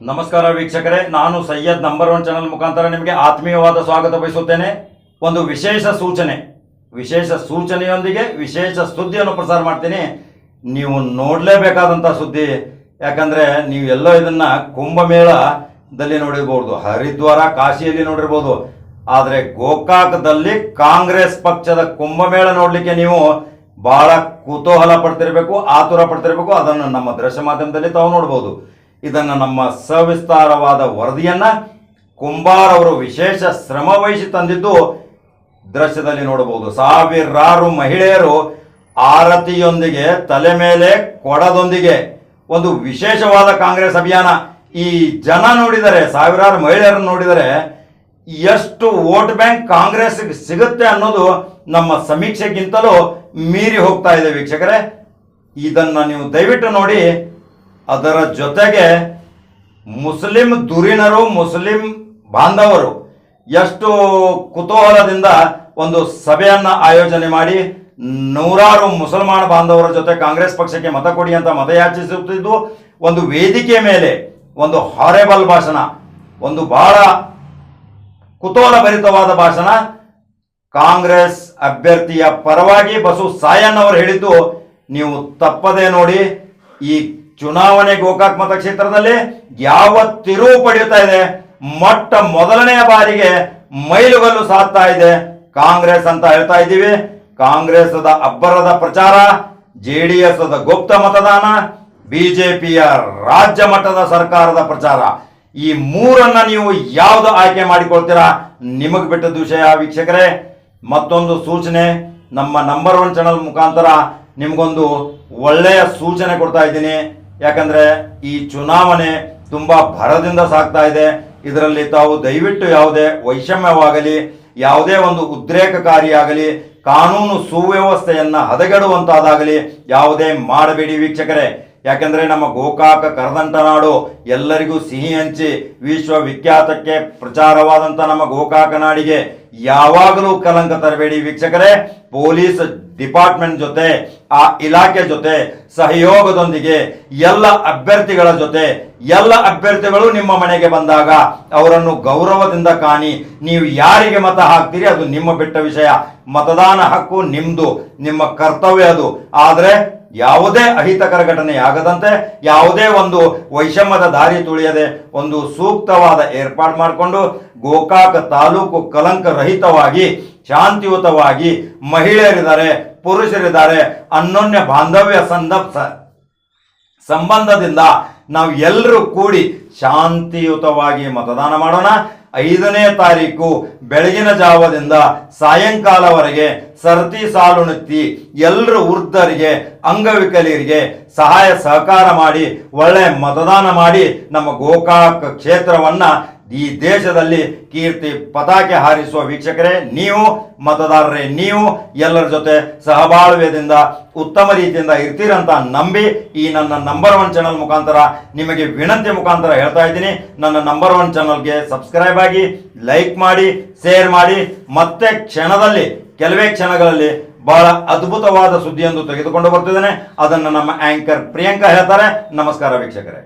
ನಮಸ್ಕಾರ ವೀಕ್ಷಕರೇ, ನಾನು ಸಯ್ಯದ್ ನಂಬರ್ ಒನ್ ಚಾನಲ್ ಮುಖಾಂತರ ನಿಮಗೆ ಆತ್ಮೀಯವಾದ ಸ್ವಾಗತ ಬಯಸುತ್ತೇನೆ. ಒಂದು ವಿಶೇಷ ಸೂಚನೆ, ವಿಶೇಷ ಸೂಚನೆಯೊಂದಿಗೆ ವಿಶೇಷ ಸುದ್ದಿಯನ್ನು ಪ್ರಸಾರ ಮಾಡ್ತೀನಿ. ನೀವು ನೋಡಲೇಬೇಕಾದಂಥ ಸುದ್ದಿ, ಯಾಕಂದ್ರೆ ನೀವು ಎಲ್ಲೋ ಇದನ್ನ ಕುಂಭಮೇಳದಲ್ಲಿ ನೋಡಿರ್ಬೋದು, ಹರಿದ್ವಾರ, ಕಾಶಿಯಲ್ಲಿ ನೋಡಿರ್ಬೋದು. ಆದರೆ ಗೋಕಾಕದಲ್ಲಿ ಕಾಂಗ್ರೆಸ್ ಪಕ್ಷದ ಕುಂಭಮೇಳ ನೋಡಲಿಕ್ಕೆ ನೀವು ಬಹಳ ಕುತೂಹಲ ಪಡ್ತಿರ್ಬೇಕು, ಆತುರ ಪಡ್ತಿರ್ಬೇಕು. ಅದನ್ನು ನಮ್ಮ ದೃಶ್ಯ ಮಾಧ್ಯಮದಲ್ಲಿ ತಾವು ನೋಡ್ಬೋದು. ಇದನ್ನು ನಮ್ಮ ಸವಿಸ್ತಾರವಾದ ವರದಿಯನ್ನು ಕುಂಬಾರ್ ಅವರು ವಿಶೇಷ ಶ್ರಮ ವಹಿಸಿ ತಂದಿದ್ದು ದೃಶ್ಯದಲ್ಲಿ ನೋಡಬಹುದು. ಸಾವಿರಾರು ಮಹಿಳೆಯರು ಆರತಿಯೊಂದಿಗೆ ತಲೆ ಮೇಲೆ ಕೊಡದೊಂದಿಗೆ ಒಂದು ವಿಶೇಷವಾದ ಕಾಂಗ್ರೆಸ್ ಅಭಿಯಾನ. ಈ ಜನ ನೋಡಿದರೆ, ಸಾವಿರಾರು ಮಹಿಳೆಯರನ್ನು ನೋಡಿದರೆ ಎಷ್ಟು ವೋಟ್ ಬ್ಯಾಂಕ್ ಕಾಂಗ್ರೆಸ್ ಸಿಗುತ್ತೆ ಅನ್ನೋದು ನಮ್ಮ ಸಮೀಕ್ಷೆಗಿಂತಲೂ ಮೀರಿ ಹೋಗ್ತಾ ಇದೆ ವೀಕ್ಷಕರೇ. ಇದನ್ನು ನೀವು ದಯವಿಟ್ಟು ನೋಡಿ ಅದರ ಜೊತೆಗೆ ಮುಸ್ಲಿಂ ದುರಿನರು, ಮುಸ್ಲಿಂ ಬಾಂಧವರು ಎಷ್ಟು ಕುತೂಹಲದಿಂದ ಒಂದು ಸಭೆಯನ್ನು ಆಯೋಜನೆ ಮಾಡಿ ನೂರಾರು ಮುಸಲ್ಮಾನ ಬಾಂಧವರ ಜೊತೆ ಕಾಂಗ್ರೆಸ್ ಪಕ್ಷಕ್ಕೆ ಮತ ಕೊಡಿ ಅಂತ ಮತಯಾಚಿಸುತ್ತಿದ್ದು ಒಂದು ವೇದಿಕೆ ಮೇಲೆ, ಒಂದು ಹಾರೆಬಲ್ ಭಾಷಣ, ಒಂದು ಬಹಳ ಕುತೂಹಲಭರಿತವಾದ ಭಾಷಣ. ಕಾಂಗ್ರೆಸ್ ಅಭ್ಯರ್ಥಿಯ ಪರವಾಗಿ ಬಸು ಸಾಯನ್ ಅವರು ಹೇಳಿದ್ದು, ನೀವು ತಪ್ಪದೆ ನೋಡಿ, ಈ ಚುನಾವಣೆ ಗೋಕಾಕ್ ಮತಕ್ಷೇತ್ರದಲ್ಲಿ ಯಾವ ತಿರುವು ಪಡೆಯುತ್ತಾ ಇದೆ? ಮೊಟ್ಟ ಮೊದಲನೆಯ ಬಾರಿಗೆ ಮೈಲುಗಲ್ಲು ಸಾಧ್ತಾ ಇದೆ ಕಾಂಗ್ರೆಸ್ ಅಂತ ಹೇಳ್ತಾ ಇದ್ದೀವಿ. ಕಾಂಗ್ರೆಸ್ದ ಅಬ್ಬರದ ಪ್ರಚಾರ ಜೆಡಿಎಸ್ ಗುಪ್ತ ಮತದಾನ ಬಿಜೆಪಿಯ ರಾಜ್ಯ ಮಟ್ಟದ ಸರ್ಕಾರದ ಪ್ರಚಾರ. ಈ ಮೂರನ್ನ ನೀವು ಯಾವ್ದು ಆಯ್ಕೆ ಮಾಡಿಕೊಳ್ತೀರಾ? ನಿಮಗೆ ಬಿಟ್ಟದ ವಿಷಯ ವೀಕ್ಷಕರೇ. ಮತ್ತೊಂದು ಸೂಚನೆ, ನಮ್ಮ ನಂಬರ್ ಒನ್ ಚಾನಲ್ ಮುಖಾಂತರ ನಿಮಗೊಂದು ಒಳ್ಳೆಯ ಸೂಚನೆ ಕೊಡ್ತಾ ಇದ್ದೀನಿ. ಯಾಕಂದ್ರೆ ಈ ಚುನಾವಣೆ ತುಂಬಾ ಭರದಿಂದ ಸಾಗ್ತಾ ಇದೆ. ಇದರಲ್ಲಿ ತಾವು ದಯವಿಟ್ಟು ಯಾವುದೇ ವೈಷಮ್ಯವಾಗಲಿ, ಯಾವುದೇ ಒಂದು ಉದ್ರೇಕಕಾರಿಯಾಗಲಿ, ಕಾನೂನು ಸುವ್ಯವಸ್ಥೆಯನ್ನ ಹದಗೆಡುವಂತಾದಾಗಲಿ ಯಾವುದೇ ಮಾಡಬೇಡಿ ವೀಕ್ಷಕರೇ. ಯಾಕಂದ್ರೆ ನಮ್ಮ ಗೋಕಾಕ, ಕರದಂಟ ನಾಡು ಎಲ್ಲರಿಗೂ ಸಿಹಿ ಹಂಚಿ ವಿಶ್ವವಿಖ್ಯಾತಕ್ಕೆ ಪ್ರಚಾರವಾದಂತ ನಮ್ಮ ಗೋಕಾಕ ನಾಡಿಗೆ ಯಾವಾಗಲೂ ಕಲಂಕ ತರಬೇಡಿ ವೀಕ್ಷಕರೇ. ಪೊಲೀಸ್ ಡಿಪಾರ್ಟ್ಮೆಂಟ್ ಜೊತೆ ಆ ಇಲಾಖೆ ಜೊತೆ ಸಹಯೋಗದೊಂದಿಗೆ ಎಲ್ಲ ಅಭ್ಯರ್ಥಿಗಳ ಜೊತೆ ಎಲ್ಲ ಅಭ್ಯರ್ಥಿಗಳು ನಿಮ್ಮ ಮನೆಗೆ ಬಂದಾಗ ಅವರನ್ನು ಗೌರವದಿಂದ ಕಾಣಿ. ನೀವು ಯಾರಿಗೆ ಮತ ಹಾಕ್ತೀರಿ ಅದು ನಿಮ್ಮ ಬಿಟ್ಟ ವಿಷಯ. ಮತದಾನ ಹಕ್ಕು ನಿಮ್ದು, ನಿಮ್ಮ ಕರ್ತವ್ಯ ಅದು. ಆದರೆ ಯಾವುದೇ ಅಹಿತಕರ ಘಟನೆ ಆಗದಂತೆ, ಯಾವುದೇ ಒಂದು ವೈಷಮ್ಯದ ದಾರಿ ತುಳಿಯದೆ ಒಂದು ಸೂಕ್ತವಾದ ಏರ್ಪಾಡು ಮಾಡಿಕೊಂಡು ಗೋಕಾಕ ತಾಲೂಕು ಕಲಂಕ ರಹಿತವಾಗಿ, ಶಾಂತಿಯುತವಾಗಿ ಮಹಿಳೆಯರಿದ್ದಾರೆ. ಪುರುಷರಿದ್ದಾರೆ. ಅನ್ಯೋನ್ಯ ಬಾಂಧವ್ಯ ಸಂದರ್ಭ ಸಂಬಂಧದಿಂದ ನಾವು ಎಲ್ಲರೂ ಕೂಡಿ ಶಾಂತಿಯುತವಾಗಿ ಮತದಾನ ಮಾಡೋಣ. ಐದನೇ ತಾರೀಕು ಬೆಳಗಿನ ಜಾವದಿಂದ ಸಾಯಂಕಾಲವರೆಗೆ ಸರತಿ ಸಾಲು ನೆತ್ತಿ ಎಲ್ಲರೂ ವೃದ್ಧರಿಗೆ, ಅಂಗವಿಕಲರಿಗೆ ಸಹಾಯ ಸಹಕಾರ ಮಾಡಿ, ಒಳ್ಳೆ ಮತದಾನ ಮಾಡಿ ನಮ್ಮ ಗೋಕಾಕ್ ಕ್ಷೇತ್ರವನ್ನ ಈ ದೇಶದಲ್ಲಿ ಕೀರ್ತಿ ಪತಾಕೆ ಹಾರಿಸುವ ವೀಕ್ಷಕರೇ, ನೀವು ಮತದಾರರೇ, ನೀವು ಎಲ್ಲರ ಜೊತೆ ಸಹಬಾಳ್ವೆಯಿಂದ, ಉತ್ತಮ ರೀತಿಯಿಂದ ಇರ್ತೀರಂತ ನಂಬಿ ಈ ನನ್ನ ನಂಬರ್ ಒನ್ ಚಾನಲ್ ಮುಖಾಂತರ ನಿಮಗೆ ವಿನಂತಿ ಮುಖಾಂತರ ಹೇಳ್ತಾ ಇದ್ದೀನಿ. ನನ್ನ ನಂಬರ್ ಒನ್ ಚಾನಲ್ಗೆ ಸಬ್ಸ್ಕ್ರೈಬ್ ಆಗಿ ಲೈಕ್ ಮಾಡಿ ಶೇರ್ ಮಾಡಿ. ಮತ್ತೆ ಕ್ಷಣದಲ್ಲಿ, ಕೆಲವೇ ಕ್ಷಣಗಳಲ್ಲಿ ಬಹಳ ಅದ್ಭುತವಾದ ಸುದ್ದಿಯೊಂದು ತೆಗೆದುಕೊಂಡು ಬರ್ತಿದ್ದೇನೆ. ಅದನ್ನು ನಮ್ಮ ಆಂಕರ್ ಪ್ರಿಯಾಂಕಾ ಹೇಳ್ತಾರೆ. ನಮಸ್ಕಾರ ವೀಕ್ಷಕರೇ.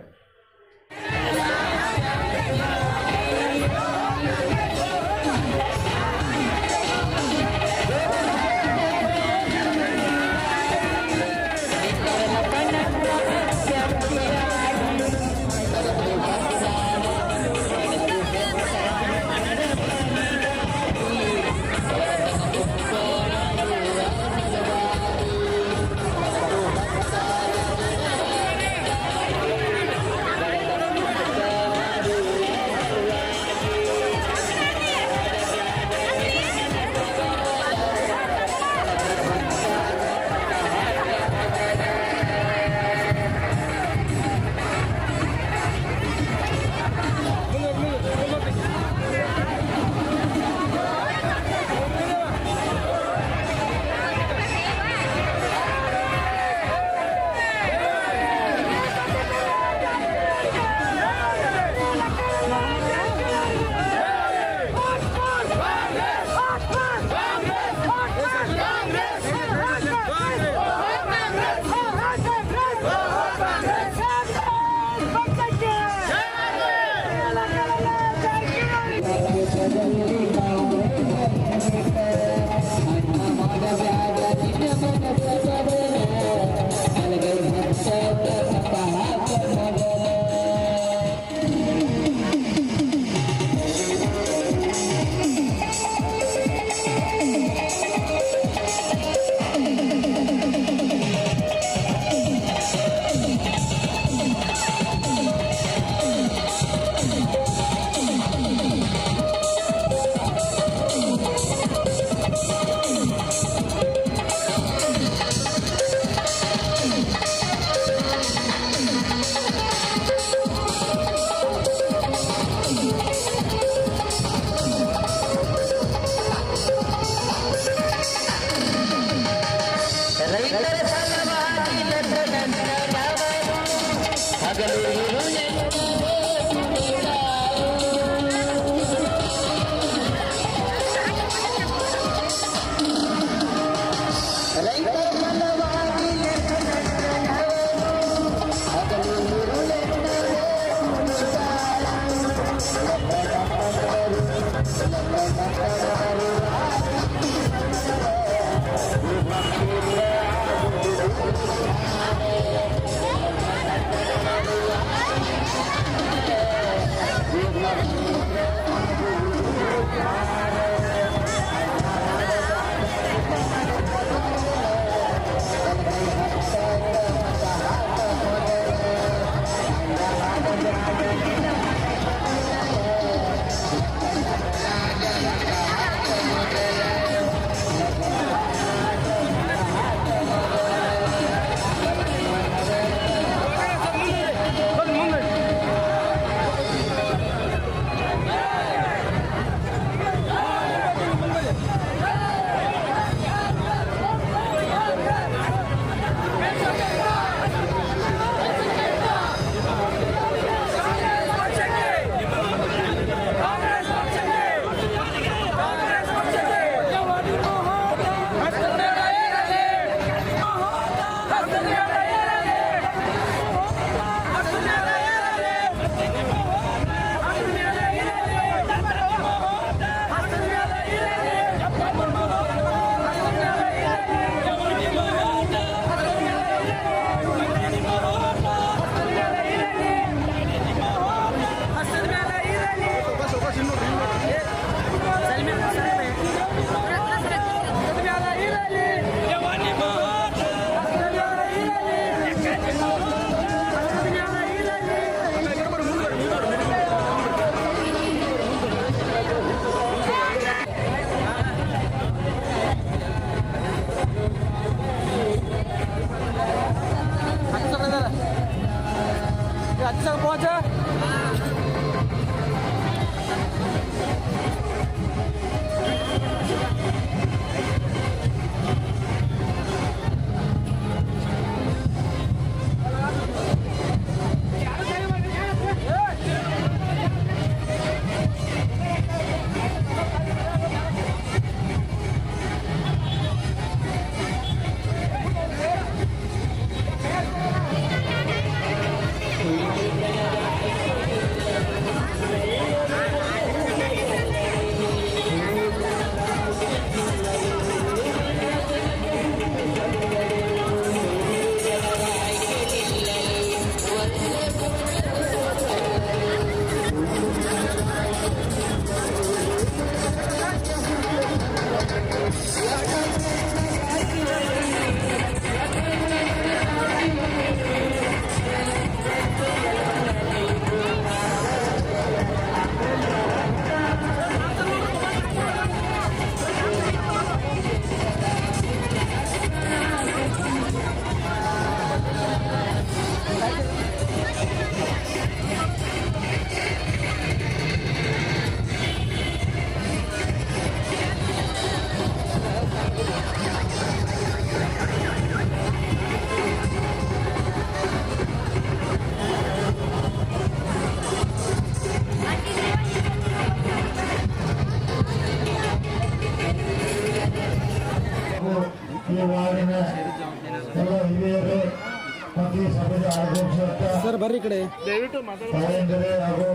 ಕಡೆ ತಾಯಂದಿರೇ ಹಾಗೂ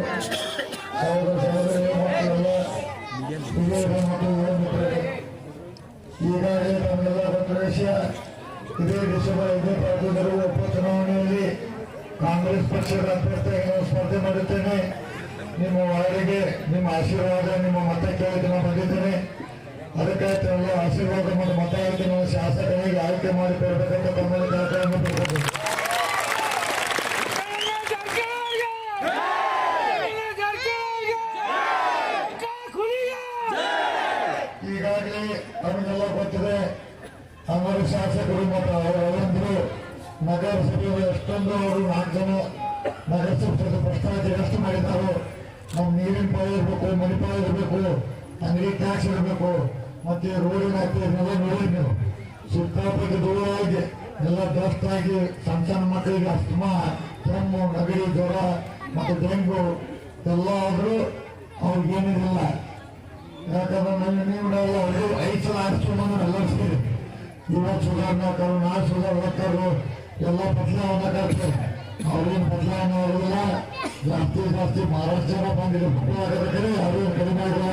ಸಹೋದರ ಸಹೋದರಿ ಮಕ್ಕಳೆಲ್ಲ ಈಗಾಗಲೇ ನಮ್ಮೆಲ್ಲ ಒಂದು ಇದೇ ಡಿಸೆಂಬರ್ ನಡೆಯುವ ಉಪಚುನಾವಣೆಯಲ್ಲಿ ಕಾಂಗ್ರೆಸ್ ಪಕ್ಷದ ಅಭ್ಯರ್ಥಿಯಾಗಿ ಸ್ಪರ್ಧೆ ಮಾಡುತ್ತೇನೆ. ನಿಮ್ಮ ವಾರ್ಡಿಗೆ ನಿಮ್ಮ ಆಶೀರ್ವಾದ, ನಿಮ್ಮ ಮತ ಕೇಳಕ್ಕೆ ಬಂದಿದ್ದೇನೆ. ಅದಕ್ಕಾಗಿ ಆಶೀರ್ವಾದ ಮತ್ತು ಮತ ನಾವು ಶಾಸಕರಿಗೆ ಆಯ್ಕೆ ಮಾಡಿ ಕೊಡಬೇಕಂತ ತಮ್ಮಲ್ಲಿ ಪಡ್ಕೊಳ್ತೀನಿ. ಈಗಾಗಲೇ ನಮಗೆಲ್ಲ ಗೊತ್ತಿದೆ ಅವರು ಶಾಸಕರು ಮತ್ತು ಅವರ ಅವರಂದರು ನಗರಸಭೆಯಲ್ಲಿ ಎಷ್ಟೊಂದು ಅವರು ನಾಲ್ಕು ಜನ ನಗರಸಭೆ ಭ್ರಷ್ಟಾಚಾರ ಎಷ್ಟು ಮಾಡಿದ್ದಾರೋ. ನಮ್ಮ ನೀರಿನ ಪಾಯ ಇರಬೇಕು, ಮನೆ ಪಾಯ ಇರಬೇಕು, ಅಂಗಡಿ ಟ್ಯಾಕ್ಸ್ ಇರಬೇಕು, ಮತ್ತೆ ರೋಡಿನ ಇದನ್ನೆಲ್ಲ ನೋಡಿ ನೀವು. ಸಿಕ್ಕಾಪಟ್ಟೆ ಆಗಿ ಎಲ್ಲ ದೋಸ್ತಾಗಿ, ಸಣ್ಣ ಸಣ್ಣ ಮಕ್ಕಳಿಗೆ ಅಸ್ತಮಾ, ಕೆಮ್ಮು ನಗರಿ ಜ್ವರ, ಮತ್ತು ಡೆಂಗು ಎಲ್ಲ ಆದರೂ ಅವ್ರಿಗೇನಿರಲಿಲ್ಲ ಯಾಕಂದ್ರೆ ನನ್ನ ನೀವು ಎಲ್ಲ ಅವರು ಐದು ಸಲ ಹಾರಿಸ್ಕೊಂಡು ಎಲ್ಲ ಸಿಗಿದೆ ಇವತ್ತು ಸುಧಾರಣೆ ಹಾಕೋರು ನಾಳೆ ಸುಧಾರಣೆ ಹಾಕೋರು ಎಲ್ಲ ಬದಲಾವಣೆ ಹಾಕ್ತಾರೆ ಅವ್ರೇನು ಬದಲಾವಣೆ ಆಗೋದಿಲ್ಲ ಜಾಸ್ತಿ ಜಾಸ್ತಿ ಮಹಾರಾಷ್ಟ್ರ ಜನ ಬಂದಿದೆ ಮಕ್ಕಳು ಆಗಬೇಕಾದ್ರೆ ಅವ್ರೇನು ಕಡಿಮೆ ಆಗಿಲ್ಲ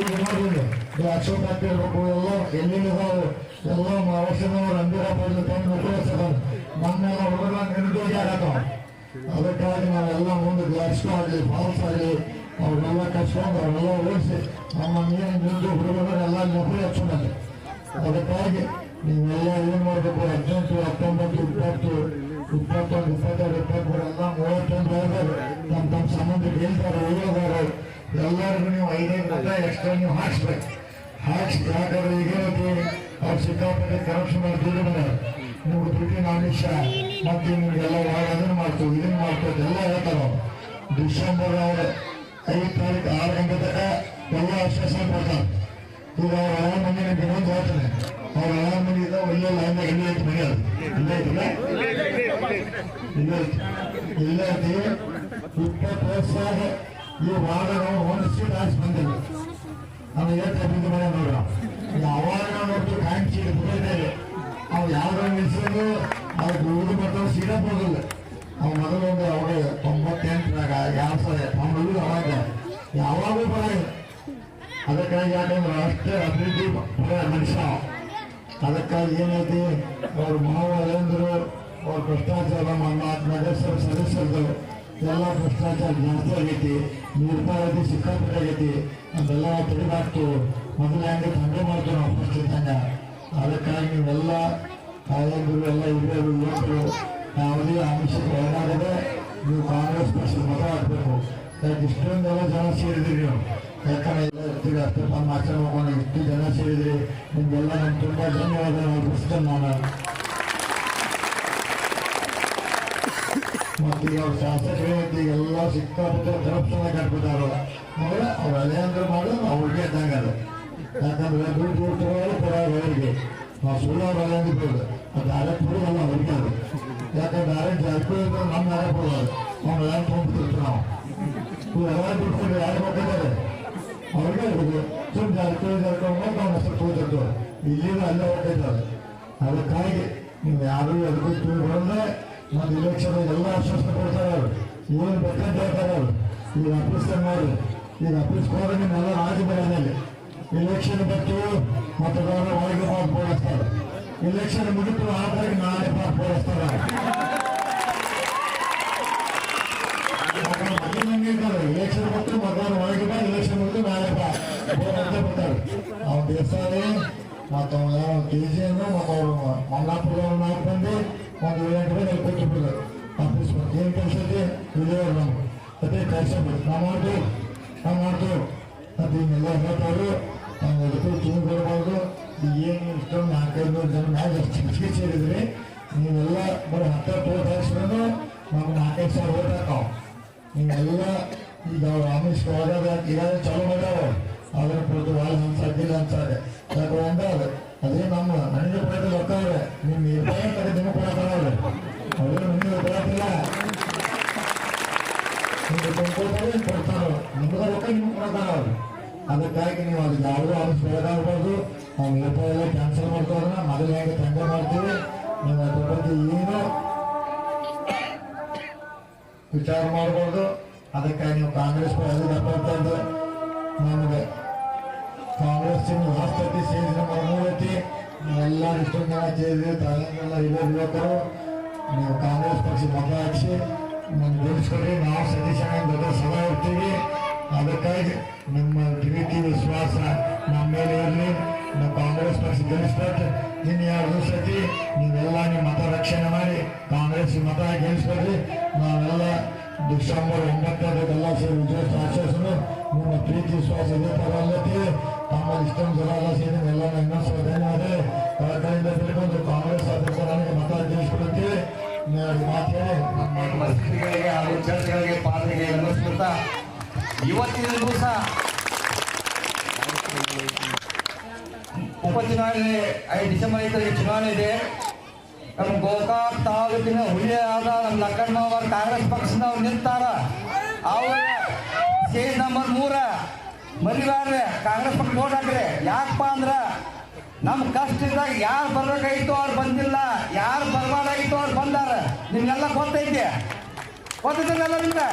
ಈಗ ನೋಡಿದ್ರು ಅಶೋಕ್ ಹಾಕಿರ್ಬೇಕು ಎಲ್ಲ ಎಲ್ಲಿದ್ದಾವೆ ಎಲ್ಲ ಮಹಾರಾಷ್ಟ್ರದವ್ರು ಅಂಬಿರಾಪಲ್ಲಿ ತಂದು ಉಪಯೋಗಿಸ್ತಾರೆ ನಮ್ಮೆಲ್ಲ ಹುಡುಗ ನಿರುದ್ಯೋಗಿ ಆಗತ್ತವ ಅದಕ್ಕಾಗಿ ನಾವೆಲ್ಲ ಮುಂದೆ ಗ್ಲಾಸ್ಕೋ ಆಗಲಿ ಫಾಲ್ಸ್ ಆಗಲಿ ಅವ್ರನ್ನೆಲ್ಲ ಕಚ್ಕೊಂಡು ಅವ್ರನ್ನೆಲ್ಲ ಓಡಿಸಿ ನಮ್ಮ ನೀರಿನ ನಿರುದ್ಯೋಗ ಹುಡುಗರೆಲ್ಲ ನೌಕರಿ ಹಚ್ಕೊಂಡಂತೆ ಅದಕ್ಕಾಗಿ ನೀವೆಲ್ಲ ಏನು ಮಾಡಬೇಕು? ಹದಿನೆಂಟು ಹತ್ತೊಂಬತ್ತು, ಇಪ್ಪತ್ತು, ಇಪ್ಪತ್ತೊಂದು, ಇಪ್ಪತ್ತೆರಡು ಇಪ್ಪತ್ಮೂರು ಎಲ್ಲ ಮೂವತ್ತೊಂದು ಹೋಗೋರು ನಮ್ಮ ತಮ್ಮ ಸಂಬಂಧಿಕರು ಹೇಳ್ತಾರೆ ಹೋಗೋದಾರು ಎಲ್ಲರಿಗೂ ನೀವು ಐದೈದು ರೂಪಾಯಿ ಎಕ್ಸ್ಟ್ರಾ ನೀವು ಹಾಕ್ಸ್ಬೇಕು. ಹಾಕ್ಸಿ ಯಾಕಂದ್ರೆ ಈಗ ಅವ್ರು ಸಿಕ್ಕಾಪಟ್ಟೆ ಕರಪ್ಷನ್ ಮಾಡಿ ದುಡ್ಡು ನಿಮ್ಗೆ ದುಡ್ಡಿನ ಮತ್ತೆ ನಿಮ್ಗೆಲ್ಲ ಯಾರು ಅದನ್ನು ಮಾಡ್ತೀವಿ, ಇದನ್ನು ಮಾಡ್ತೀವಿ ಎಲ್ಲ ಹೇಳ್ತಾರೆ ಡಿಸೆಂಬರ್ ಅವ್ರ ಐದು ತಾರೀಕು ಆರು ಗಂಟೆ ತನಕ ಎಲ್ಲ ಆಶ್ವಾಸನೆ ಕೊಡ್ತಾರೆ ಈಗ ಅವ್ರ ಮಂದಿನ ಇನ್ನೊಂದು ಹೇಳ್ತಾನೆ ಅವ್ರ ಹಣ ಮಂದಿ ಇದ್ದಾವೆ ಇಲ್ಲೇ ಲೈನ್ದಾಗ ಇಲ್ಲೇ ಐತಿ ಮನೆ ಇಲ್ಲೇ. ಐತಿಲ್ಲ ಇಲ್ಲೇ ಇಲ್ಲೇ ಬಂದಿಲ್ಲ ನಾವು ಎಷ್ಟು ಅಭಿವೃದ್ಧಿ ಮನೆ ನೋಡ್ರ ಯಾವಾಗ ನೋಡ್ತೀವಿ ಬ್ಯಾಂಕ್ ಸೀಟ್ ಬಿಟ್ಟಿದ್ದೇವೆ ಅವು ಯಾವ್ದು ನಿಲ್ಸೋದು ಅದಕ್ಕೆ ಉಳಿದು ಬರ್ತಾವೆ ಸೀಟೇ ಬರೋದಿಲ್ಲ ಅವು ಮೊದಲೊಂದು ಅವಾಗ ತೊಂಬತ್ತೆಂಟರಾಗ, ಎರಡು ಸಾವಿರ ತೊಂಬತ್ತು ಅವಾಗ. ಯಾವಾಗೂ ಬರೋಲ್ಲ. ಅದಕ್ಕಾಗಿ ಯಾಕಂದ್ರೆ ಅಷ್ಟೇ ಅಭಿವೃದ್ಧಿ ಮನುಷ್ಯ. ಅದಕ್ಕಾಗಿ ಏನೈತಿ? ಅವ್ರ ಮಾವ ಅಲೆಂದರು ಅವ್ರ ಭ್ರಷ್ಟಾಚಾರ ನಮ್ಮ ನಗರಸಭೆ ಸದಸ್ಯರದು ಎಲ್ಲ ಭ್ರಷ್ಟಾಚಾರ ಜಾಸ್ತಿ ಆಗೈತಿ. ನಿರ್ಭರತೆ ಸಿಕ್ಕಾಪಟ್ಟೆ ಆಗೈತಿ ಅದೆಲ್ಲ ತಡೆದಾಕ್ತು ಮೊದಲು ಹೆಂಗೆ ತಂದೆ ಮಾಡ್ತೀವಿ ನಾವು ಫಸ್ಟ್ ಅದಕ್ಕಾಗಿ ನೀವೆಲ್ಲ ತಾಯಂದಿರು ಎಲ್ಲ ಹಿರಿಯರು ಯುವಕರು ಯಾವುದೇ ಆಮಿಷಕ್ಕೆ ಒಳಗಾಗದೆ ನೀವು ಕಾಂಗ್ರೆಸ್ ಪಕ್ಷದ ಮತ ಹಾಕಬೇಕು. ಯಾಕೆ ಇಷ್ಟೊಂದೆಲ್ಲ ಜನ ಸೇರಿದ್ರಿ ನೀವು? ಯಾಕಂದ್ರೆ ಎಲ್ಲ ಇರ್ತೀವಿ ಅಷ್ಟೇ ಆಚರಣೆ ಹೋಗೋಣ ಇಷ್ಟು ಜನ ಸೇರಿದ್ರಿ ನಿಮ್ಗೆಲ್ಲ ನಾನು ತುಂಬ ಧನ್ಯವಾದ ಅರ್ಪಿಸ್ತೇನೆ ನಾನು ಮತ್ತೆ ಈಗ ಅವ್ರ ಶಾಸಕರು ಮತ್ತೆ ಎಲ್ಲ ಸಿಕ್ಕಾಪಟ್ಟೆ ಕರಪ್ಷನ್ ಕಟ್ಬಿಟ್ಟಾರ ಮಗಳ ಅವ್ರ ಅಲೆಯಂದ್ರೆ ಮಾಡೋದು ಅವ್ರಿಗೆ ಇದ್ದಂಗ ಅದು ಯಾಕಂದ್ರೆ ದುಡ್ಡು ಕೊಡ್ತಾರೆ ಕೊಡೋದು ಅವರಿಗೆ ನಾವು ಸುಳ್ಳು ಅವ್ರ ಅಲೆಯಂದ್ರೆ ಕೊಡೋದು ಅದು ಡೈರೆಕ್ಟ್ ಬಿಡೋದಲ್ಲ ಅವ್ರಿಗೆ ಅದು ಯಾಕಂದ್ರೆ ಡೈರೆಕ್ಟ್ ಜಾಸ್ತಿ ಇದ್ರೆ ನಮ್ಮ ಯಾರೇ ಕೊಡೋದು ಅವ್ನ ಎಲ್ಲ ತೊಗೊಂಡ್ಬಿಡ್ತೀವಿ ನಾವು ಇವೆಲ್ಲ ದುಡ್ಡು ಯಾರು ಕೊಟ್ಟಿದ್ದಾರೆ ಅವ್ರಿಗೆ ಇರ್ಬೋದು ಸುಮ್ಮನೆ ಜಾಸ್ತಿ ಜಾರ್ಕೊಂಡು ನಾವು ಹೆಸರು ತೋರಿಸಿರ್ತೀವಿ ಇಲ್ಲಿಂದ ಅಲ್ಲೇ ಹೋಗ್ತಿದ್ದಾರೆ ಅದಕ್ಕಾಗಿ ನೀವು ಯಾರು ಎಲ್ರಿಗೂ ತಿಳ್ಕೊಂಡ್ರೆ ಮತ್ತು ಇಲೆಕ್ಷನ್ ಎಲ್ಲ ಆಶ್ವಾಸನೆ ಕೊಡ್ತಾರೆ ಅವರು. ಏನು ಬೇಕಂತ ಹೇಳ್ತಾರೆ ಅವರು. ಈಗ ಆಫೀಸ್ ನೋಡಿ. ಈಗ ಆಫೀಸ್ ಹೋದ್ರೆ ನಿಮ್ಮೆಲ್ಲ ರಾಜಭವನಲ್ಲಿ ಇಲೆಕ್ಷನ್ ಬತ್ತು ಮತದಾರರ ಒಳಗೆ ಪಾಸ್ ಬೋಳಿಸ್ತಾರೆ ಇಲೆಕ್ಷನ್ ಮುಗಿತು, ಆದ್ರೆ ನಾಳೆ ಪಾಸ್ ಬೋಳಿಸ್ತಾರೆ ಇಲೆಕ್ಷನ್ ದೇವಸ್ಥಾನ ಮತ್ತು ಅವ್ನು ಕೆ ಜಿ ಅನ್ನು ಮತ್ತು ಅವರು ಹಾಕೊಂಡು ಒಂದು ಏಳೆಂಟು ರೂಪಾಯಿ ಅಲ್ಲಿ ಕೊಟ್ಟು ಬಿಡೋದು ಆಫೀಸ್ ಏನು ಕೆಲಸ ಇಲ್ಲಿಯವ್ರು ನಾವು ಅದೇ ಕೆಲಸ ಬಿಡು ನಾವು ಮಾಡ್ತೀವಿ ನಾವು ಮಾಡ್ತೀವಿ ಅದು ಹಿಂಗೆಲ್ಲ ತುಂಬ ಬರಬಾರ್ದು ಏನು ಇಷ್ಟೊಂದು ನಾಲ್ಕೈದು ಜನ ಎಷ್ಟು ಹೆಚ್ಚಿಗೆ ಸೇರಿದ್ರಿ. ನೀವೆಲ್ಲ ಬರೀ ಹತ್ತತ್ತು ಓಟ್ ಹಾಕ್ಸ್ಕೊಂಡು ನಮ್ಗೆ ನಾಲ್ಕೈದು ಸಾವಿರ ಓಟ್ ಹಾಕಾವ ನೀವೆಲ್ಲ ಈಗ ಅವ್ರು ಆಮಿಷ್ ಚಾಲು ಮಾಡ್ಯಾವ ಅದ್ರ ಪ್ರತಿ ಭಾಳ ಅನ್ಸಾಕಿಲ್ಲ ಅಂತಾರೆ ಯಾಕೆ ಒಂದಾದ್ರೆ ಅದೇ ನಮ್ಮ ನನಗೆ ಕೊಡೋದು ರೊಕ್ಕ ಅವ್ರೆ ನಿಮ್ಮ ಕಡೆ ದಿನ ಕೊಡೋದು ಅವರು ನಿಮಗೆ ಕೊಡೋದಿಲ್ಲ ನಿಮ್ಗೆ ಕೊಂಡ್ಕೊಳ್ತಾರೆ ಕೊಡ್ತಾರೋ ನಿಮ್ಗೆ ರೊಕ್ಕ ನಿಮ್ಗೆ ಕೊಡ್ತಾರ ಅವ್ರು. ಅದಕ್ಕಾಗಿ ನೀವು ಅದು ಯಾವುದೋ ಅವ್ರು ಬೆಳಗಾಗಬಾರ್ದು ನಾವು ರೂಪಾಯಿ ಎಲ್ಲ ಕ್ಯಾನ್ಸಲ್ ಮಾಡ್ಕೋದ್ರೆ ಮೊದಲು ಹೇಗೆ ತಂದೆ ಮಾಡ್ತೀವಿ, ನೀವು ಅದ್ರ ಬಗ್ಗೆ ಏನು ವಿಚಾರ ಮಾಡಬಾರ್ದು. ಅದಕ್ಕಾಗಿ ನೀವು ಕಾಂಗ್ರೆಸ್ ಎಪ್ಪತ್ತೈದು ನಮಗೆ ಕಾಂಗ್ರೆಸ್ ರಾಷ್ಟ್ರಪತಿ ಸೇರಿದ ಐತಿ ನೀವೆಲ್ಲ ಇಷ್ಟೊಂದು ಜನ ಸೇರಿದ್ರಿ ತಾಯಂಗೆಲ್ಲ ಹಿರಿಯ ಯುವಕರು, ನೀವು ಕಾಂಗ್ರೆಸ್ ಪಕ್ಷ ಮತ ಹಾಕಿಸಿ ನಮ್ಗೆ ಗೆಲ್ಲಿಸ್ಕೊಡಿ ನಾವು ಸತೀಶ್ ಅಣ್ಣ ಜೊತೆ ಸದಾ ಇರ್ತೀವಿ ಅದಕ್ಕಾಗಿ ನಿಮ್ಮ ಪ್ರೀತಿ ವಿಶ್ವಾಸ ನಮ್ಮ ಮೇಲೆ ಇರಲಿ. ನಮ್ಮ ಕಾಂಗ್ರೆಸ್ ಪಕ್ಷ ಗೆಲ್ಲಿಸ್ಕೊಟ್ಟು ಇನ್ನು ಎರಡು ಸತಿ ನೀವೆಲ್ಲ ನಿಮ್ಮ ಮತ ರಕ್ಷಣೆ ಮಾಡಿ ಕಾಂಗ್ರೆಸ್ ಮತ ಗೆಲ್ಲಿಸ್ಕೊಡ್ರಿ. ನಾವೆಲ್ಲ ಡಿಸೆಂಬರ್ ಎಲ್ಲ ಸೇರಿ ವಿಜಯ ಆಚರಿಸಲು ನಿಮ್ಮ ಪ್ರೀತಿ, ವಿಶ್ವಾಸ, ಇದೇ ಥರ ತಮ್ಮಲ್ಲಿ ಇಷ್ಟೊಂದು ಎಲ್ಲ ಸೇರಿ ಸಲ ಧನ್ಯವಾದ ತಿಳ್ಕೊಂಡು ಕಾಂಗ್ರೆಸ್ ಅಧ್ಯಕ್ಷ ನನಗೆ ಮತ ಗೆಲ್ಲಿಸ್ಕೊಡ್ತೀವಿ ನೀವು ಮಾತು ನಮ್ಮ ಮಸೀದಿಗಳಿಗೆ ಹಾಗೂ ಚರ್ಚ್ಗಳಿಗೆ ಪಾತ್ರೆಗೆ ನಮಸ್ಕೃತ ದಿವಸ ಉಪಚುನಾವಣೆ ಐದು ಡಿಸೆಂಬರ್ ಐದರಿಗೆ ಚುನಾವಣೆ ಇದೆ ನಮ್ಮ ಗೋಕಾಕ್ ತಾಲೂಕಿನ ಹುಲಿಯಾದ ನಮ್ಮ ಲಕ್ಕಣ್ಣವ್ರ ಕಾಂಗ್ರೆಸ್ ಪಕ್ಷದವ್ರು ನಿಂತಾರ ಅವ್ರ ಸ್ಟೇಜ್ ನಂಬರ್ ಮೂರ ಮರಿಬಾರ್ರಿ ಕಾಂಗ್ರೆಸ್ ಪಕ್ಷ ಓಟ್ ಹಾಕ್ರಿ ಯಾಕಪ್ಪ ಅಂದ್ರೆ ನಮ್ಮ ಕಷ್ಟ ಇದ್ದಾಗ ಯಾರು ಬರ್ಬೇಕಾಗಿತ್ತು ಅವ್ರು ಬಂದಿಲ್ಲ ಯಾರು ಬರ್ಬಾರ್ದಾಗಿತ್ತು ಅವ್ರು ಬಂದಾರ. ನಿಮ್ಗೆಲ್ಲ ಗೊತ್ತೈತಿ? ಗೊತ್ತಿದ್ದಿಲ್ಲ ನಿಮ್ಗೆ?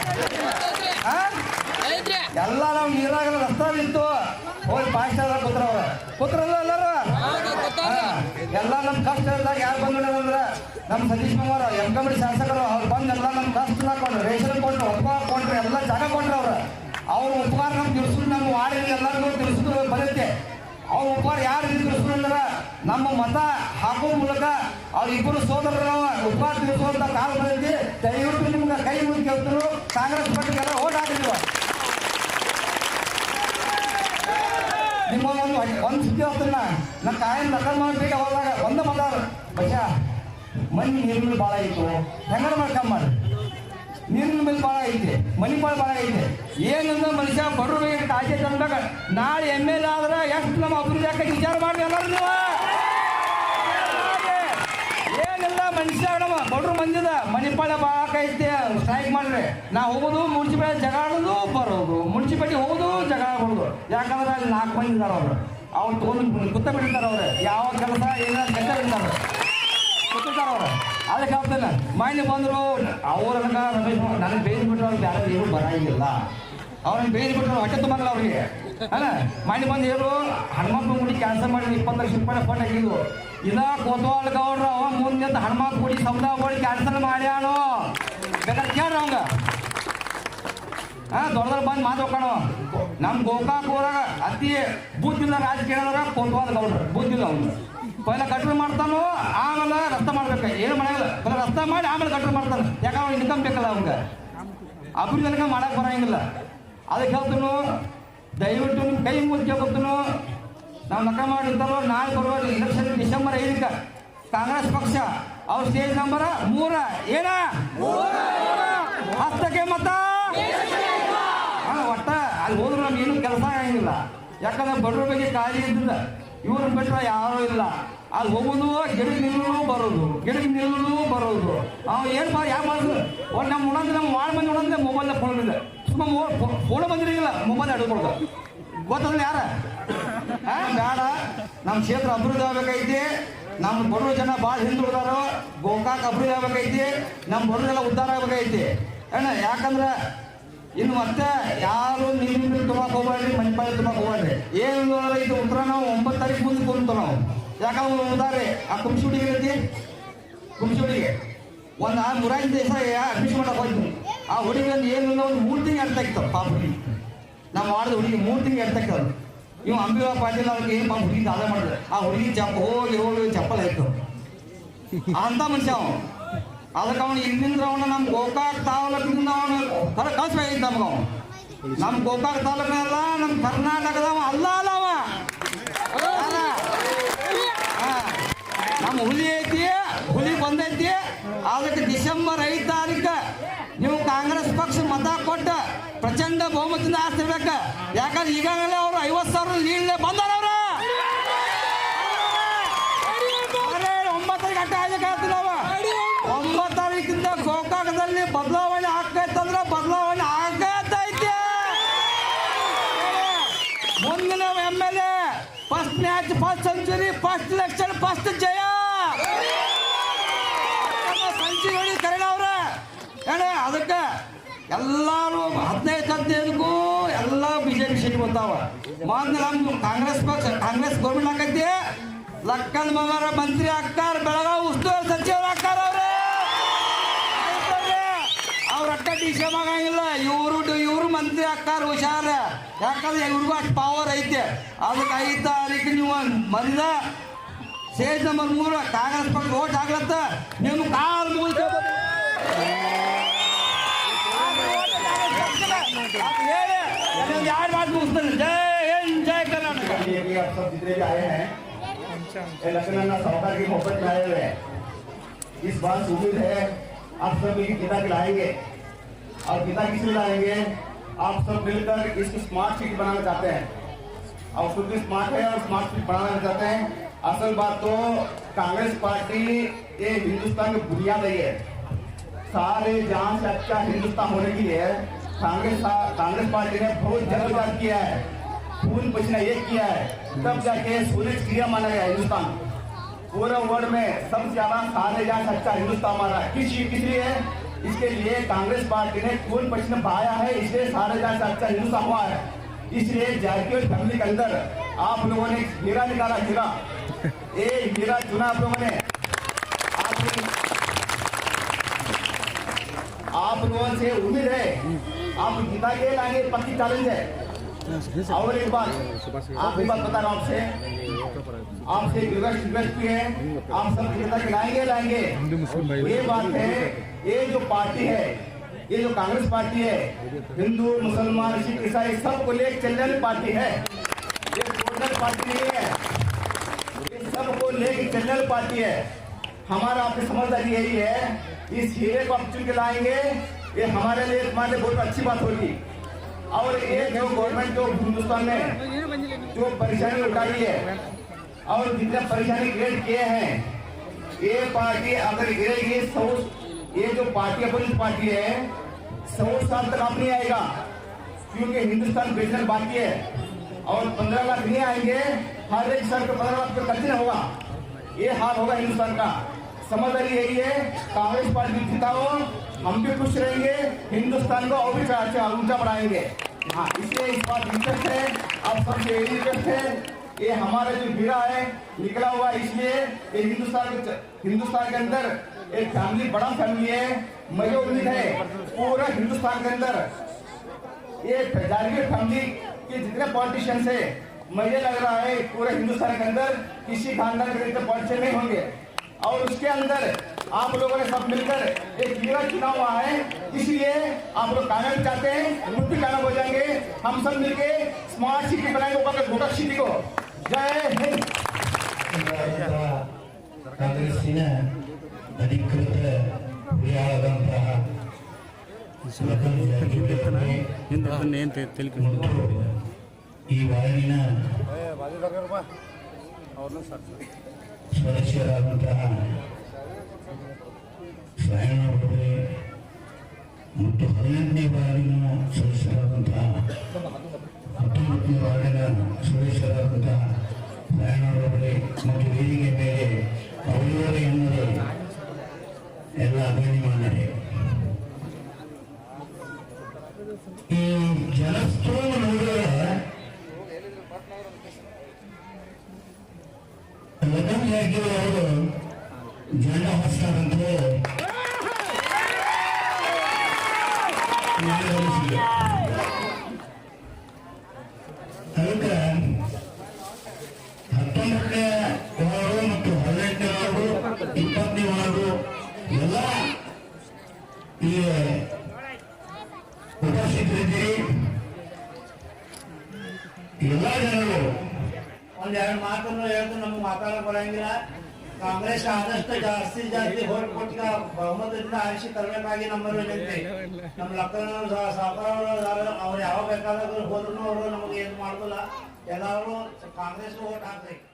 ಹಾ ಎಲ್ಲ ನಾವು ನೀರಾಗ ರಸ್ತೆ ನಿಂತು ಹೋಗಿ ಪಾಕಿಸ್ತಾನ ಪುತ್ರ ಅವ್ರ. ಕೂತ್ರಲ್ಲ ಎಲ್ಲರೂ? ಎಲ್ಲ ನಮ್ಮ ಕಷ್ಟ ಇದ್ದಾಗ ಯಾರು ಬಂದ್ರೆ ಅಂದ್ರೆ ನಮ್ಮ ಸತೀಶ್ ಕುಮಾರ್ ಎಂ ಕಮಿಟಿ ಶಾಸಕರು ಅವ್ರು ಬಂದು ಎಲ್ಲ ನಮ್ಮ ಕಷ್ಟ ಹಾಕೊಂಡ್ರು ರೇಷನ್ ಕೊಟ್ಟರು ಒಪ್ಪ ಕೊಟ್ರು ಎಲ್ಲ ಜಾಗ ಕೊಟ್ರು ಅವ್ರು. ಅವ್ರ ಉಪಕಾರ ನಮ್ಗೆ ತಿಳಿಸಿದ್ರು ನಮ್ಮ ವಾರ್ಡಿನ ಎಲ್ಲರಿಗೂ ತಿಳಿಸಿದ್ರು ಬರುತ್ತೆ. ಅವ್ರ ಉಪಕಾರ ಯಾರು ತಿಳಿಸಿದ್ರು ಅಂದ್ರೆ ನಮ್ಮ ಮತ ಹಾಕೋ ಮೂಲಕ ಅವ್ರ ಇಬ್ಬರು ಸೋದರರು ಉಪಕಾರ ತಿಳಿಸುವಂತ ಕಾಲ ಬಂದೈತಿ. ದಯವಿಟ್ಟು ನಿಮ್ಗೆ ಕೈ ಮುಂದೆ ಕೇಳ್ತಾರೆ ಕಾಂಗ್ರೆಸ್ ಪಕ್ಷಕ್ಕೆಲ್ಲ ಓಟ್ ಹಾಕಿದ್ರು ನಿಮ್ಮ ಒಂದು ಒಂದು ಸುದ್ದಿ ಹೇಳ್ತೀನಿ ನಾ. ಕಾಯಂ ನಕಲ್ ಮಾಡ್ಬೇಕು ಅವಾಗ ಒಂದ ಮತ ಬಚ್ಚ ಮನಿ ನೀರಿನ ಭಾಳ ಐತು? ಹೆಂಗಾರ ಮಾಡ್ಕೊಂಡ್ ಮಾಡಿ ನೀರಿನ ಮೇಲೆ ಭಾಳ ಐತೆ, ಮನಿ ಭಾಳ ಐತೆ. ಏನಂದ್ರೆ ಮನುಷ್ಯ ಬರೋ ಕಾಯ್ದೆ ತಂದಾಗ ನಾಳೆ ಎಂ ಎಲ್ ಆದ್ರೆ ಎಷ್ಟು ನಮ್ಮ ಅಭಿವೃದ್ಧಿ ಆಕೈತಿ ವಿಚಾರ ಮಾಡಿ ಎಲ್ಲರೂ ನೀವು. ಏನಿಲ್ಲ ಮನುಷ್ಯ ನಮ್ಮ ಬಡ್ರು ಮಂದಿದ ಮಣಿಪಾಳ ಐತೆ ಸ್ಟ್ರೈಕ್ ಮಾಡ್ರಿ. ನಾ ಹೋಗೋದು, ಮುನ್ಸಿಪಾಲಿಟಿ ಜಗ ಆಡೋದು, ಬರೋದು. ಮುನ್ಸಿಪಾಲಿಟಿ ಹೋಗೋದು ಜಗ ಆಡೋದು. ಯಾಕಂದ್ರೆ ಅಲ್ಲಿ ನಾಲ್ಕು ಮಂದಿ ಇದ್ದಾರೆ ಅವರು. ಅವ್ರು ತೊಗೊಂಡು ಬಿಡ್ತಾರೆ ಅವ್ರು. ಯಾವ ಕೆಲಸ ಏನಾದ್ರು ಕೆಟ್ಟ ಇರ್ತಾರೆ ಕೂತಿರ್ತಾರ ಅವ್ರು. ಅದಕ್ಕೆ ಹೇಳ್ತೇನೆ ಮಾನ್ಯ ಬಂದರು ಅವ್ರ ರಮೇಶ್ ನನಗೆ ಬೇಯ್ದು ಬಿಟ್ಟರು ಅವ್ರು ಬೇರೆ ಏನು ಬರಂಗಿಲ್ಲ ಅವ್ರನ್ನ ಬೇಯ್ದು ಬಿಟ್ಟರು ಹೊಟ್ಟೆ ತುಂಬಲ್ಲ ಅವ್ರಿಗೆ. ಅಲ್ಲ ಮಾಡಿ ಬಂದು ಹೇಳು ಹನುಮಪ್ಪ ಗುಡಿ ಕ್ಯಾನ್ಸಲ್ ಮಾಡಿ ಇಪ್ಪತ್ತು ಲಕ್ಷ ರೂಪಾಯಿ ಫೋನ್ ಆಗಿದ್ದು ಇದ ಕೋತವಾಲ್ ಗೌಡ್ರು ಅವ ಮುಂದೆ ಹನುಮಪ್ಪ ಗುಡಿ ಸಮುದಾಯ ಕ್ಯಾನ್ಸಲ್ ಮಾಡ್ಯಾಳು ಬೇಕಾದ್ರೆ ಕೇಳ್ರಿ ಅವಂಗ. ಹಾ ದೊಡ್ಡದ್ರ ದೊಡ್ಡ ಬಂದು ಮಾತು ನಮ್ಮ ಗೋಕಾಕ್ ಹೋದಾಗ ಅತಿ ಬುದ್ಧಿಲ್ಲ ರಾಜಕೀಯದವ್ರ ಕೋತವಾಲ್ ಗೌಡ್ರು ಇಲ್ಲ ಅವ್ನು ಪೈಲ ಕಟ್ರು ಮಾಡ್ತಾನು, ಆಮೇಲೆ ರಸ್ತ ಮಾಡ್ಬೇಕು. ಏನು ಮಾಡಂಗಿಲ್ಲ. ಪೈಲ ರಸ್ತೆ ಮಾಡಿ ಆಮೇಲೆ ಕಟ್ರು ಮಾಡ್ತಾನೆ. ಯಾಕಂದ್ರೆ ಇನ್ಕಮ್ ಬೇಕಲ್ಲ ಅವ್ನಿಗೆ. ಅಭಿವೃದ್ಧಿ ತನಕ ಮಾಡಕ್ಕೆ ಬರಂಗಿಲ್ಲ. ಅದಕ್ಕೆ ಹೇಳ್ತೀನಿ, ದಯವಿಟ್ಟು ಕೈ ಮುಗಿ ಕೇಳ್ಕೊತೀನಿ. ನಾವು ನಕ ಮಾಡಿರ್ತಾರೋ, ನಾಳೆ ಬರುವ ಇಲೆಕ್ಷನ್ ಡಿಸೆಂಬರ್ ಐದಕ್ಕೆ ಕಾಂಗ್ರೆಸ್ ಪಕ್ಷ, ಅವ್ರ ಸ್ಟೇಜ್ ನಂಬರ್ ಮೂರ, ಏನ? ಹಸ್ತಕ್ಕೆ ಮತ? ಒಟ್ಟ ಅಲ್ಲಿ ಹೋದ್ರೆ ನಮ್ಗೆ ಏನು ಕೆಲಸ ಆಗಂಗಿಲ್ಲ. ಯಾಕಂದ್ರೆ ಬಡವ್ರ ಬಗ್ಗೆ ಕಾಳಜಿ ಇದ್ದಿಲ್ಲ. ಇವ್ರನ್ನ ಬಿಟ್ರೆ ಯಾರೂ ಇಲ್ಲ. ಅಲ್ಲಿ ಹೋಗುದು, ಗಿಡಕ್ಕೆ ನಿಲ್ಲಲು ಬರೋದು. ಗಿಡಕ್ಕೆ ನಿಲ್ಲಲು ಬರೋದು. ಅವ್ ಏನು ಮಾಡಿ ಯಾಕೆ ಮಾಡೋದು ಒಟ್ಟು ನಮ್ಮ ಉಣಂದ್ರೆ ನಮ್ಮ ವಾಳ ಮಂದಿ ಉಣಂದ್ರೆ ಮೊಬೈಲ್ ಫೋನ್ ಇದೆ ಸುಮ್ಮ ಫೋನ್ ಬಂದಿರಲಿಲ್ಲ ಮೊಬೈಲ್ ಹಿಡ್ಕೊಳ್ದು ಗೊತ್ತಲ್ಲ ಯಾರ? ಬೇಡ. ನಮ್ಮ ಕ್ಷೇತ್ರ ಅಭಿವೃದ್ಧಿ ಆಗಬೇಕೈತಿ ನಮ್ಮ ಬಡವ್ರ ಜನ ಭಾಳ ಹಿಂದುಳಿದಾರೋ, ಗೋಕಾಕ್ ಅಭಿವೃದ್ಧಿ ಆಗ್ಬೇಕೈತಿ ನಮ್ಮ ಬಡವರೆಲ್ಲ ಉದ್ಧಾರ ಆಗ್ಬೇಕೈತಿ ಅಣ್ಣ ಯಾಕಂದ್ರೆ ಇನ್ನು ಮತ್ತೆ ಯಾರು ನೀರಿನ ತುಂಬಕ್ಕೆ ಹೋಗ್ಬೇಡ್ರಿ ಮಣಿಪಾಲ ತುಂಬಕ್ಕೆ ಹೋಗ್ಬೇಡ್ರಿ ಏನು ಇದು ಉತ್ತರ ನಾವು ಒಂಬತ್ತು ತಾರೀಕು ಮುಂದೆ ಕುಂತು ನಾವು. ಯಾಕಂದ್ರೆ ಉದಾರಿ ಆ ಕುಂಸಿ ಹುಡುಗಿ ಐತಿ ಕುಂಸಿ ಒಂದು ಆ ಮುರಾಜ್ ದೇಶ ಅಡ್ಮಿಷನ್ ಮಾಡಕ್ಕೆ ಹೋಯ್ತು. ಆ ಹುಡುಗಿ ಏನು ಏನಿಲ್ಲ ಒಂದು ಮೂರು ತಿಂಗಳು ಎಡ್ತಾ ಇತ್ತು ಪಾಪ ಹುಡುಗಿ. ನಾವು ಮಾಡಿದ ಹುಡುಗಿ ಮೂರು ತಿಂಗಳು ಎಡ್ತಾ ಇತ್ತು ಇವ್ ಅಂಬಿವಾ ಪಾಟೀಲ್ ಅವ್ರಿಗೆ ಏನು ಪಾಪ ಹುಡುಗಿ ದಾದ ಮಾಡಿದ್ರು ಆ ಹುಡುಗಿ ಚಪ್ಪ ಹೋಗಿ ಹೋಗಿ ಚಪ್ಪಲ್ ಆಯ್ತು ಅಂತ ಮನುಷ್ಯ ಅವನು. ಅದಕ್ಕೆ ಅವನು ಇಲ್ಲಿಂದ ಅವನು ನಮ್ಮ ಗೋಕಾಕ್ ತಾವಲಕ್ಕಿಂದ ಅವನು ಅವನು ನಮ್ಮ ಗೋಕಾಕ್ ತಾಲೂಕಿನಲ್ಲ ನಮ್ಮ ಕರ್ನಾಟಕದವ ಅಲ್ಲ ಅಲ್ಲವ. ನಮ್ಮ ಹುಲಿ ಐತಿ, ಹುಲಿ ಬಂದೈತಿ. ಅದಕ್ಕೆ ಡಿಸೆಂಬರ್ ಐದು ತಾರೀಕು ನೀವು ಕಾಂಗ್ರೆಸ್ ಪಕ್ಷ ಮತ ಕೊಟ್ಟು ಪ್ರಚಂಡ ಬಹುಮತದಿಂದ ಆಸ್ತಿರ್ಬೇಕು ಯಾಕಂದ್ರೆ ಈಗಾಗಲೇ ಅವರು ಐವತ್ತು ಸಾವಿರ ಲೀಡ್ಲೆ ಬಂದಾರ ಫಸ್ಟ್ ಎಲೆಕ್ಷನ್ ಫಸ್ಟ್ ಜಯ. ಹೊಡಿ ಕರೆಣ ಅವ್ರ. ಅದಕ್ಕೆ ಎಲ್ಲರೂ ಹದಿನೈದು ಹದಿನೈದಕ್ಕೂ ಎಲ್ಲ ಬಿಜೆಪಿ ಜೆ ಸೀಟ್ ಬರ್ತಾವ ಕಾಂಗ್ರೆಸ್ ಪಕ್ಷ, ಕಾಂಗ್ರೆಸ್ ಗೌರ್ಮೆಂಟ್ ಹಾಕೈತಿ. ಲಕ್ಕನ್ ಮಗರ ಮಂತ್ರಿ ಆಗ್ತಾರ, ಬೆಳಗಾವಿ ಉಸ್ತುವಾರಿ ಸಚಿವರು ಆಗ್ತಾರ ಅವ್ರೆ. ಅವ್ರ ಅಕ್ಕ ಡಿ ಸಿ ಎಂ ಆಗಂಗಿಲ್ಲ. ಇವರು ಇವರು ಮಂತ್ರಿ ಆಗ್ತಾರ, ಹುಷಾರ. ಯಾಕಂದ್ರೆ ಇವ್ರಿಗೂ ಅಷ್ಟು ಪವರ್ ಐತೆ. ಅದಕ್ಕೆ ಐದು ತಾರೀಕು ನೀವು ಮರಿದ ಸ್ಟೇಜ್ ನಂಬರ್ ಮೂರು ಕಾಂಗ್ರೆಸ್ ಪಕ್ಷ ಓಟ್ ಆಗ್ಲತ್ತ ನಿಮ್ಮ ಕಾಲ್ ಮೂಲಕ ಹೇಳಿ ಯಾರು ಮಾತು ಮುಗಿಸ್ತಾನೆ ಜೈ ಹಿಂದ್ ಜೈ ಕರ್ನಾಟಕ लिए कि आप सब जितने भी आए हैं ये लखनऊ सरकार की मोहब्बत में आए हुए हैं इस बात से उम्मीद है आप सब मिलकर पिता खिलाएंगे और पिता किस लिए लाएंगे आप सब मिलकर इसको स्मार्ट सिटी बनाना चाहते हैं और खुद भी स्मार्ट है और स्मार्ट सिटी बनाना चाहते हैं असल बात तो कांग्रेस पार्टी ये हिंदुस्तान की बुनियाद है। सारे जहाँ से अच्छा हिंदुस्तान होने के लिए कांग्रेस कांग्रेस पार्टी ने बहुत ज़बरदस्त किया है। खून पसीना एक किया है। तब जाके सोने क्रिया माना गया हिंदुस्तान। पूरे वर्ल्ड में सबसे ज़्यादा सारे जहाँ से अच्छा हिंदुस्तान माना किस किस लिए? इसके लिए कांग्रेस पार्टी ने खून पसीना बहाया है, इसलिए सारे जहाँ से अच्छा हिंदुस्तान हुआ है। इसलिए जातीय फैमिली के अंदर आप लोगों ने हीरा निकाला हीरा चुना आप लोगों ने आप लोगों से उम्मीद है? आप गीता के लाएँगे पक्की चैलेंज है। और एक बात आप एक बात बता रहा हूँ आपसे। आपसे रिक्वेस्ट रिक्वेस्ट है। आप सब गीता लाएँगे। ये बात है, ये जो पार्टी है, ये जो कांग्रेस पार्टी है, हिंदू, मुसलमान, सिख, ईसाई सबको लेकर चलने वाली पार्टी है। ये टोटल पार्टी नहीं है। चलने वाली पार्टी है। हमारा आपकी समझदारी यही है। इस हीरे को आप चुन के लाएँगे, ये हमारे लिए हमारे बहुत अच्छी बात होगी। और ये जो गवर्नमेंट जो हिंदुस्तान में जो परेशानी उठाई है, और जितने परेशानी क्रिएट किए हैं, ये पार्टी अगर गिरेगी, सौ, ये जो पार्टी अपोजिट पार्टी है, सौ साल तक आप नहीं आएगा, क्योंकि हिंदुस्तान बेचने बाकी है। और पंद्रह लाख नहीं आएँगे, हर एक साल को पंद्रह लाख का खर्च होगा। ये हाल होगा हिंदुस्तान का। समझदारी यही है, कांग्रेस पार्टी जिताओ हम भी खुश रहेंगे, हिंदुस्तान को और भी ऊँचा बढ़ाएँगे। हाँ इसलिए इस बात इंटरेस्ट है, आप सबसे यही इंटरेस्ट है, ये हमारा जो हीरा है, निकला हुआ इसलिए ये हिंदुस्तान के हिंदुस्तान के अंदर एक फैमिली, बड़ा फैमिली है मुझे है, पूरा हिंदुस्तान के अंदर। ये फैमिली के जितने पॉलिटिशियंस है मुझे लग रहा है पूरे हिंदुस्तान के अंदर किसी खानदान के इतने पॉलिटिशियन नहीं होंगे और उसके अंदर आप लोगों ने सब मिलकर एक हीरा चुना हुआ है इसलिए आप लोग कामयाब चाहते हैं खुद भी कामयाब हो जाएंगे हम सब मिलके स्मार्ट सिटी बनाएंगे ऊपर गोटा सिटी को जय हिंद ಕಾಂಗ್ರೆಸ್ಸಿನ ಅಧಿಕೃತ ಹುರಿಯಾಳದಂತಹ ಲಖನ್ ಜಾರಕಿಹೊಳಿ ಅವರೇ ಹಿಂದೆ ಅದನ್ನ ಏನು ತಿಳ್ಕೊಂಡು ಮತ್ತು ಈ ವಾರ್ಡಿನ ಸದಸ್ಯರಾದಂತಹ ಸ್ವಯಂವರೇ ಮತ್ತು ಹದಿನೆಂಟನೇ ವಾರ್ಡಿನ ಸದಸ್ಯರಾದಂತಹ ಹತ್ತೊಂಬತ್ತನೇ ವಾರ್ಡಿನ ಸದಸ್ಯರಾದಂತಹ ಸ್ವಯಂವರೇ ಮತ್ತು ವೇದಿಕೆ ಮೇಲೆ ಅವರವರ ಎನ್ನದೇ ಎಲ್ಲ ಅಭಿಮಾನರೇ ಈ ಜನಸ್ತೋಮ ನೋಡಿದ್ರೆ ಅವ್ರು ಯಾವ ಬೇಕಾದಾಗ ಹೋದ್ರು ಅವರು ನಮಗೆ ಏನು